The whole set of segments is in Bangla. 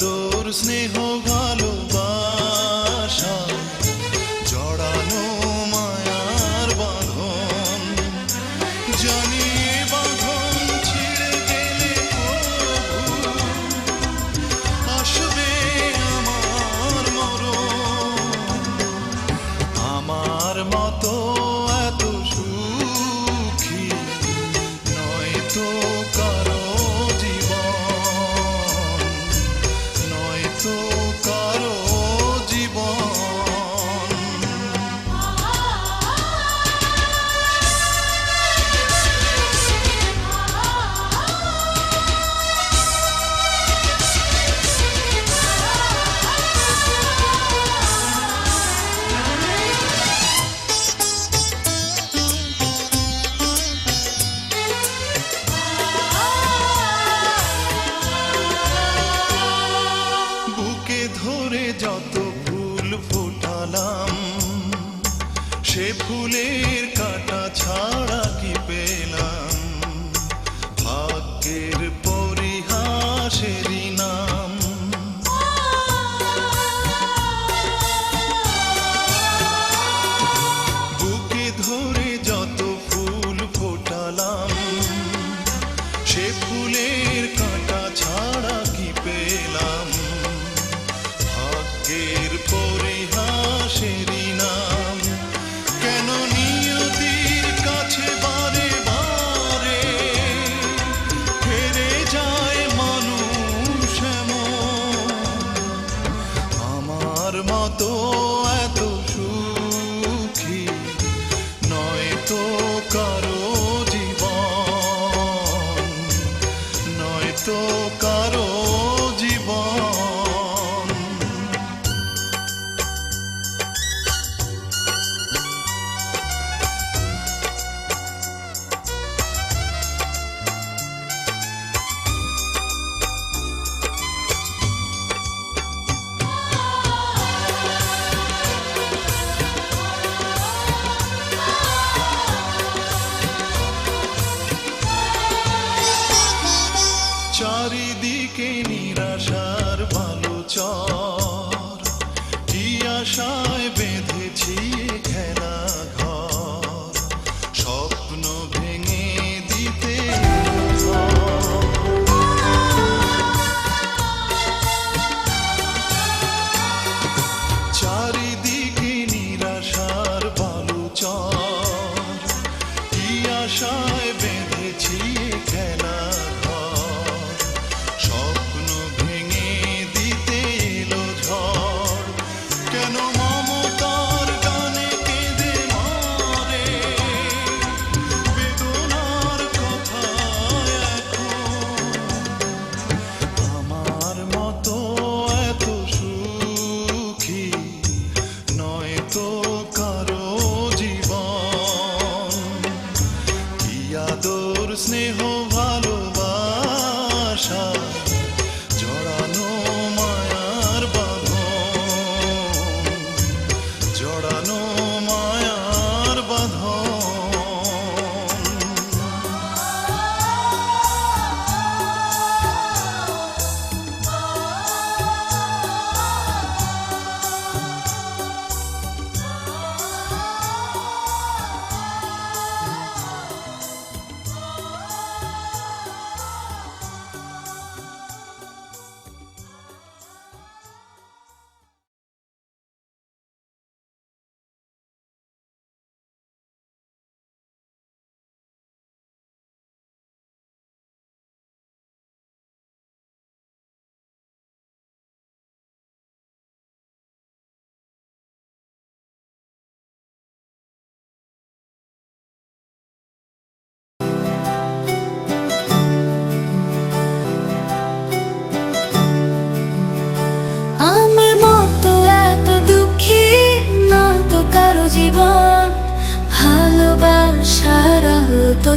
दूर स्नेह गालो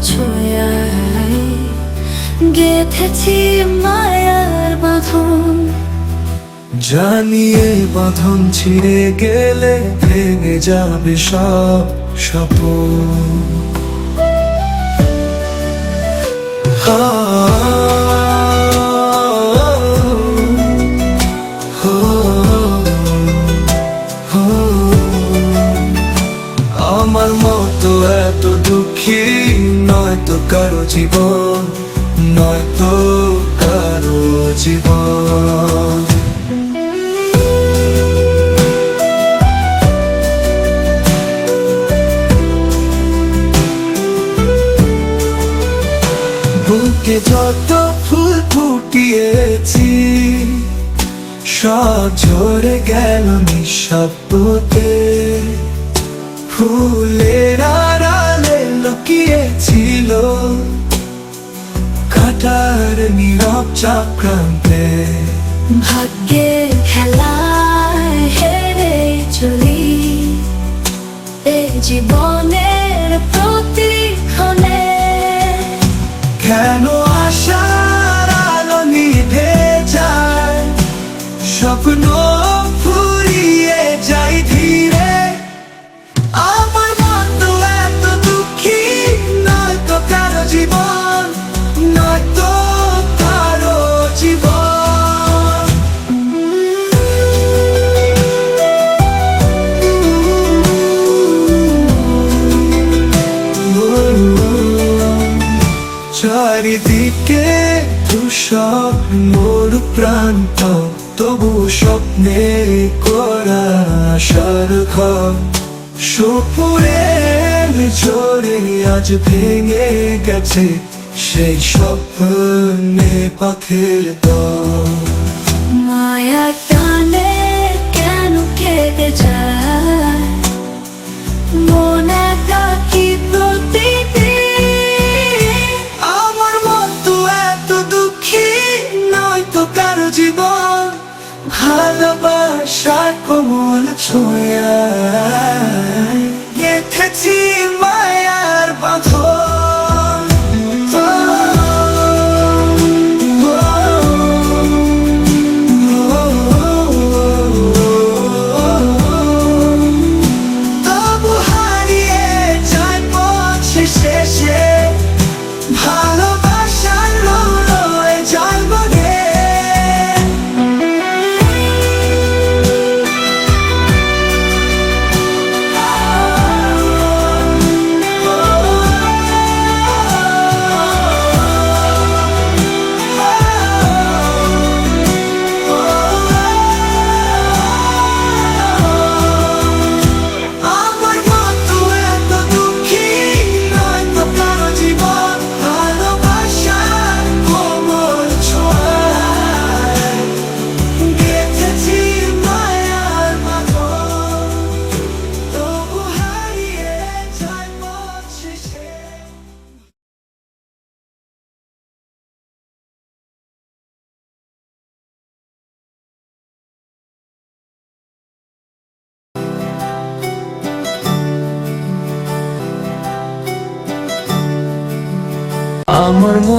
ছোঁয়ায় গেথেছি মায়ার বাঁধন। জানিয়ে বাঁধন ছিঁড়ে গেলে ভেঙে যাবে সব স্বপন। আমার মতো এত দুঃখী নয় তো কারও জীবন নয় তো কারও জীবন। বুকে যত ফুল ফুটিয়েছি, সব ঝরে গেল নিঃশব্দতে। লুকিয়েছিল কাটার নীরব চক্রান্তে। ভাগ্যে খেলা হেরে চলি। এ জীবনের তুষক মোর প্রান্ত তবু স্বপ্নে করা আশার ঘর। সুপুরের আজ ভেঙে গেছে সেই স্বপ্নে পথের দল। মায়া টানে কেন কেটে যায়? মন ভালোবাসার কোমল ছোঁয়া।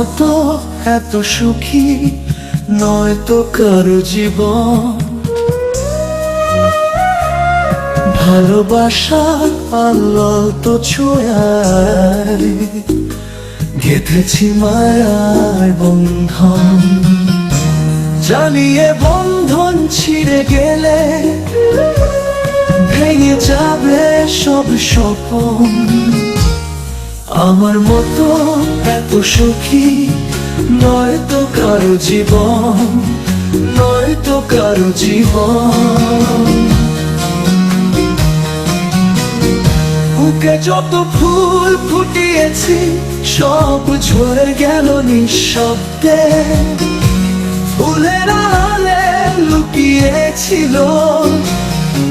মতো এত সুখী, নয়তো কারও জীবন। ভালোবাসা আল্লাহ তো ছোঁয়ায় গেঁথেছি মায়ার বন্ধন। জানিয়ে বন্ধন ছিঁড়ে গেলে ভেঙে যাবে সব স্বপন। আমার মতো এত সুখী, নয় তো কারও জীবন, নয় তো কারও জীবন। বুকে যত ফুল ফুটিয়েছি, সব ঝরে গেল নিঃশব্দে। ফুলের আলে লুকিয়েছিল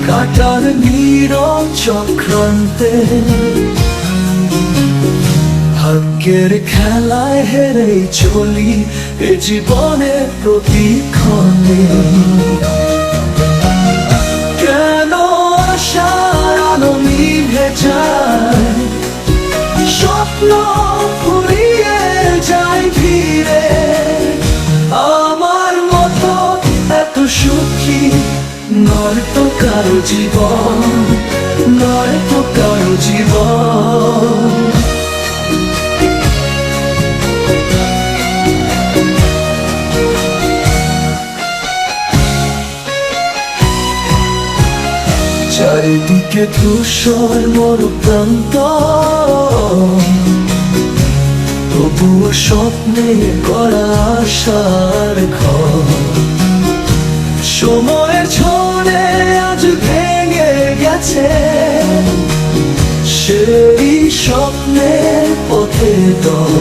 কাটার নীরব চক্রান্তে। ভাগ্যের খেলায় হেরে চলি এ জীবনের প্রতিক্ষণে। কেন আশার আলো নিভে যায়? স্বপ্ন ফুরিয়ে যায় ধীরে। আমার মতো এত সুখী নয় তো কারও জীবন। চারিদিকে ধূসর মোর প্রান্ত তবু তবুও স্বপ্নে করা আশার ঘর। সময়ের ছনে আজ ভেঙে গেছে। সেই স্বপ্নের পথে দল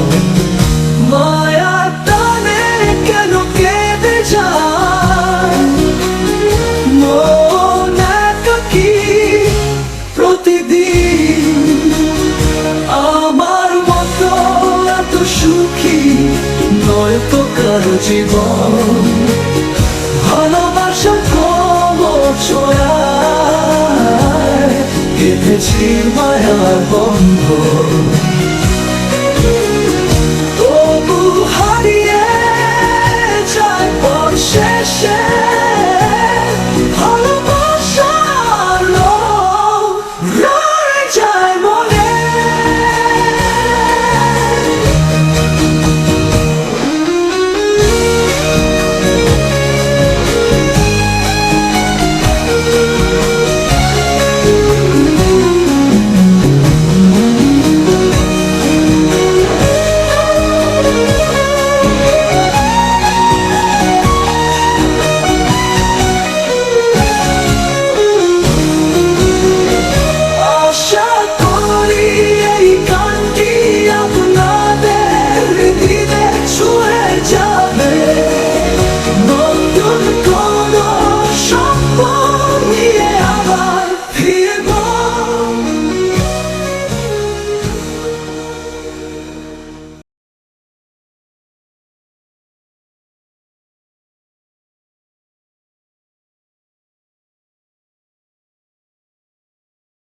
তো কারও জীবন ভালোবাসা কম ছোঁয়ায় কেঁদেছি মায়ার বন্ধ